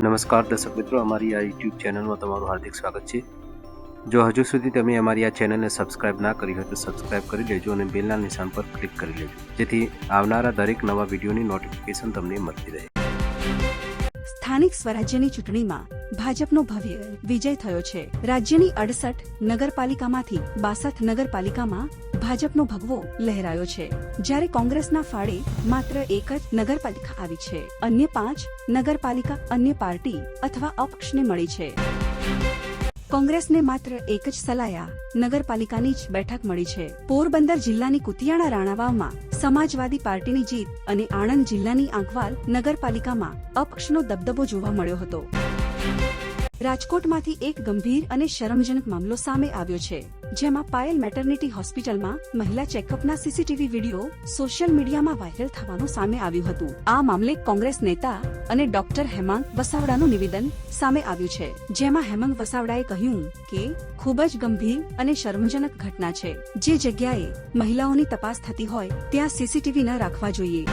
નમસ્કાર દર્શક મિત્રો, અમારી આ યુટ્યુબ ચેનલમાં તમારું હાર્દિક સ્વાગત છે. જો હજુ સુધી તમે અમારી આ ચેનલને સબસ્ક્રાઇબ ના કરી હોય તો સબસ્ક્રાઇબ કરી લેજો અને બેલના નિશાન પર ક્લિક કરી લેજો. જેથી આવનારા દરેક નવા વિડીયોની નોટિફિકેશન તમને મળતી રહે. સ્થાનિક સ્વરાજ્યની ચૂંટણીમાં ભાજપનો ભવ્ય વિજય થયો છે. રાજ્યની અડસઠ નગરપાલિકામાંથી બાસઠ નગરપાલિકામાં ભાજપનો ભગવો લહેરાયો છે. જ્યારે કોંગ્રેસના ફાળે માત્ર એક જ નગરપાલિકા આવી છે. અન્ય પાંચ નગરપાલિકા, અન્ય પાર્ટી અથવા અપક્ષને મળી છે. કોંગ્રેસને માત્ર એક જ સલાયા નગરપાલિકાની જ બેઠક મળી છે. પોરબંદર જિલ્લાની કુતિયાણા રાણાવાવમાં સમાજવાદી પાર્ટીની જીત અને આણંદ જિલ્લાની આંકવાલ નગરપાલિકામાં અપક્ષનો દબદબો જોવા મળ્યો હતો. રાજકોટમાંથી એક ગંભીર અને શરમજનક મામલો સામે આવ્યો છે, જેમાં પાયલ મેટર્નિટી હોસ્પિટલમાં મહિલા ચેકઅપના સીસીટીવી વીડિયો સોશિયલ મીડિયામાં વાયરલ થવાનું સામે આવ્યું હતું. આ મામલે કોંગ્રેસ નેતા અને ડોક્ટર હેમાંગ વસાવડાનું નિવેદન સામે આવ્યું છે, જેમાં હેમાંગ વસાવડાએ કહ્યું કે, ખૂબ જ ગંભીર અને શરમજનક ઘટના છે. જે જગ્યાએ મહિલાઓની તપાસ થતી હોય, ત્યાં સીસીટીવી ન રાખવા જોઈએ.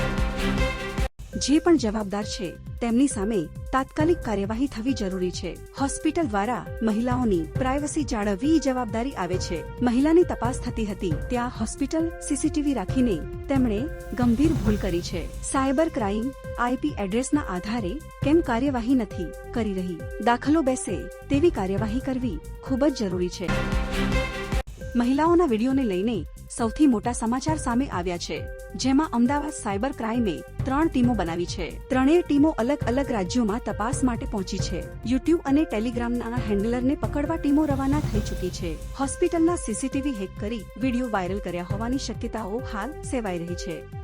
જે પણ જવાબદાર છે તેમની સામે તાત્કાલિક કાર્યવાહી થવી જરૂરી છે. હોસ્પિટલ દ્વારા મહિલાઓની પ્રાઇવસી જાળવવી જવાબદારી આવે છે. મહિલાની તપાસ થતી હતી. ત્યાં હોસ્પિટલ સીસીટીવી રાખીને તેમણે ગંભીર ભૂલ કરી છે. સાયબર ક્રાઇમ આઈપી એડ્રેસના આધારે કેમ કાર્યવાહી નથી કરી રહી? દાખલો બેસે તેવી કાર્યવાહી કરવી ખૂબ જ જરૂરી છે. મહિલાઓના વિડીયોને લઈને સૌથી મોટા સમાચાર સામે આવ્યા છે, જેમાં અમદાવાદ સાયબર ક્રાઇમે ત્રણ ટીમો બનાવી છે. ત્રણેય ટીમો અલગ અલગ રાજ્યોમાં તપાસ માટે પહોંચી છે. યુટ્યુબ અને ટેલિગ્રામના હેન્ડલરને પકડવા ટીમો રવાના થઈ ચૂકી છે. હોસ્પિટલના સીસીટીવી હેક કરી વીડિયો વાયરલ કર્યા હોવાની શક્યતાઓ હાલ સેવાઈ રહી છે.